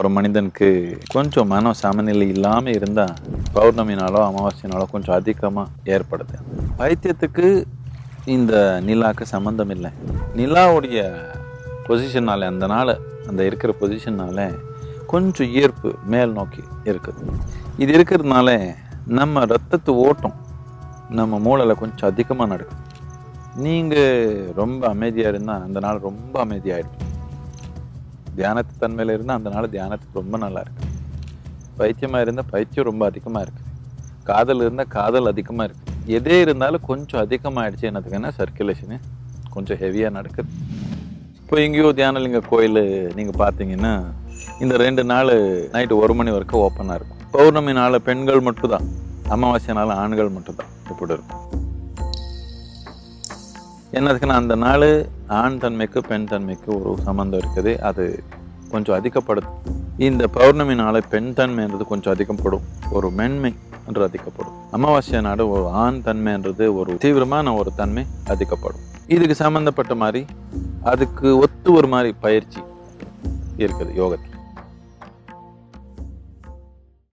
ஒரு மனிதனுக்கு கொஞ்சம் மன சமநிலை இல்லாமல் இருந்தால் பௌர்ணமினாலோ அமாவாசையினாலோ கொஞ்சம் அதிகமாக ஏற்படுது. பைத்தியத்துக்கு இந்த நிலாக்கு சம்மந்தம் இல்லை. நிலாவுடைய பொசிஷனால் அந்த நாள் அந்த இருக்கிற பொசிஷனால் கொஞ்சம் ஈர்ப்பு மேல் நோக்கி இருக்குது. இது இருக்கிறதுனால நம்ம ரத்தத்து ஓட்டம் நம்ம மூளையில் கொஞ்சம் அதிகமாக நடக்குது. நீங்கள் ரொம்ப அமைதியாக இருந்தால் அந்த நாள் ரொம்ப அமைதியாகிடும் தியானத்து தன்மையில் இருந்தால் அந்த நாள் தியானத்துக்கு ரொம்ப நல்லா இருக்கு பைத்தியமாக இருந்தால் பைத்தியம் ரொம்ப அதிகமாக இருக்குது காதல் இருந்தால் காதல் அதிகமாக இருக்குது எதே இருந்தாலும் கொஞ்சம் அதிகமாகிடுச்சு என்னதுக்குன்னா சர்க்குலேஷனு கொஞ்சம் ஹெவியாக நடக்குது. இப்போ எங்கேயோ தியானலிங்க கோயில் நீங்கள் பார்த்தீங்கன்னா இந்த ரெண்டு நாள் நைட்டு ஒரு மணி வரைக்கும் ஓப்பனாக இருக்கும். பௌர்ணமி நாள் பெண்கள் மட்டும்தான். அமாவாசை நாள் ஆண்கள் மட்டும்தான். இப்படி இருக்கும். என்னதுக்குன்னா அந்த நாள் ஆண் தன்மைக்கு பெண் தன்மைக்கு ஒரு சம்மந்தம் இருக்குது. அது கொஞ்சம் அதிகப்படுது இந்த பௌர்ணமி நாளை பெண் தன்மைன்றது கொஞ்சம் அதிகப்படும். ஒரு மென்மை என்று அதிகப்படும். அமாவாசை நாடு ஒரு ஆண் தன்மைன்றது ஒரு தீவிரமான ஒரு தன்மை அதிகப்படும். இதுக்கு சம்மந்தப்பட்ட மாதிரி அதுக்கு ஒத்து ஒரு மாதிரி பயிற்சி இருக்குது யோகத்தில்.